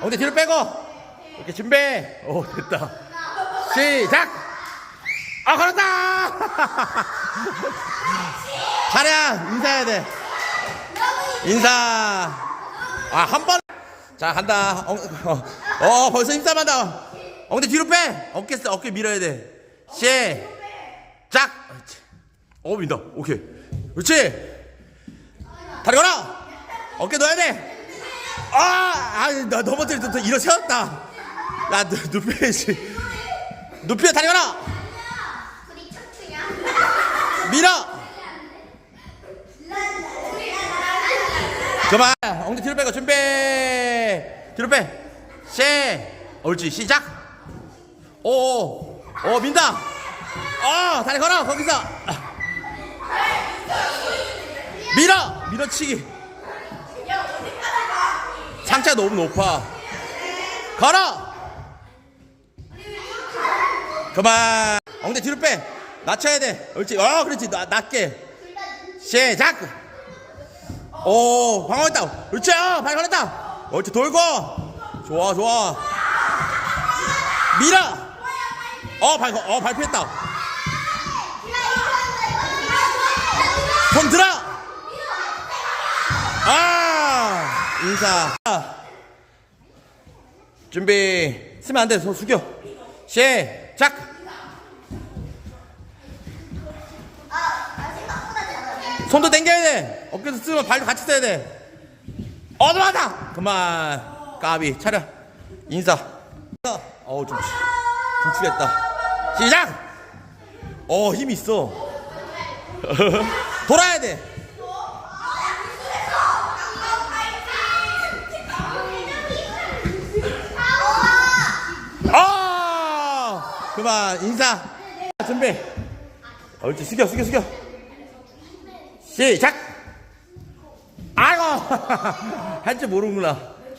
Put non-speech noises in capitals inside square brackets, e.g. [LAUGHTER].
엉덩이 뒤로 빼고. 이렇게 준비. 오, 됐다. 시작! 아, 걸었다! [LAUGHS] 차례야, 인사해야 돼. 인사. 아, 한 번. 자, 간다. 어, 어, 어 벌써 힘싸움한다. 엉덩이 뒤로 빼. 어깨, 쓰- 어깨 밀어야 돼. 시작! 어, 민다. 오케이. 그렇지. 다리 걸어. 어깨 넣어야 돼. 아, 아, 나 넘어뜨리 또 일어 세웠다. 야, 누, 눕혀야지. 눕혀, 다리 걸어. 밀어. 그만. 엉덩이 뒤로 빼고 준비. 뒤로 빼. 시. 옳지. 시작. 오. 오, 민다. 어, 다리 걸어. 거기서. 밀어. 밀어치기. 상체가 너무 높아. 걸어. 그만. 엉덩이 뒤로 빼. 낮춰야 돼. 옳지. 어, 그렇지. 나, 낮게. 시작. 오, 방어했다. 그렇지. 어, 발 걸었다. 옳지. 돌고. 좋아, 좋아. 밀어. 어, 발, 거- 어, 발표했다. 손 들어. 인사. 아. 준비. 쓰면 안 돼. 손 숙여. 시작. 손도 당겨야 돼. 어깨도 쓰면 발도 같이 써야 돼. 어, 들어간다. 그만. 까비. 차려. 인사. 어우, 좀, 좀 추겠다. 시작! 어, 힘 있어. [LAUGHS] 돌아야 돼. 그만. 인사. 준비. 옳지. 숙여, 숙여, 숙여. 시작! 아이고! [LAUGHS] 할 줄 모르는구나.